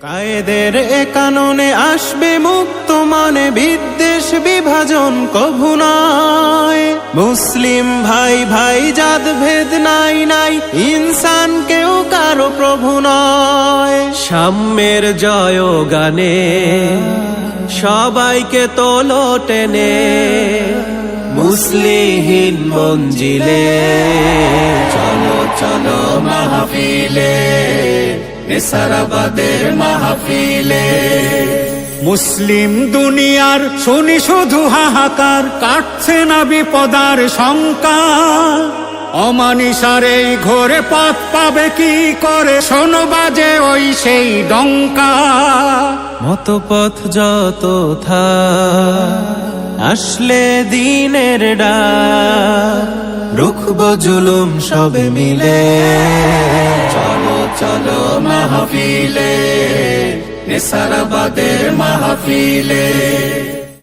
কায়েদের কাননে আসবে মুক্ত মানে বিদ্বেষ বিভাজন কভু নয়। মুসলিম ভাই ভাই, জাত ভেদ নাই নাই, ইনসান কেউ কারও প্রভু নয়। সাম্যের জয় গানে সবাইকে তোলো টেনে। মুসলিহীন মঞ্জিলে চলো চলো মাহফিলে। নেসারাবাদের মাহফিলে। মুসলিম দুনিয়ার শুনি শুধু হাহাকার কাটছে না বিপদার শঙ্কা অমানিসার এই ঘোরে পথ পাবে কি করে শোনো বাজে ওই সেই ডঙ্কা মতপথ যত থা আসলে দিনের ডা রুখব জুলুম সবে মিলে। চলো মাহফিলে নেসারাবাদের মাহফিলে।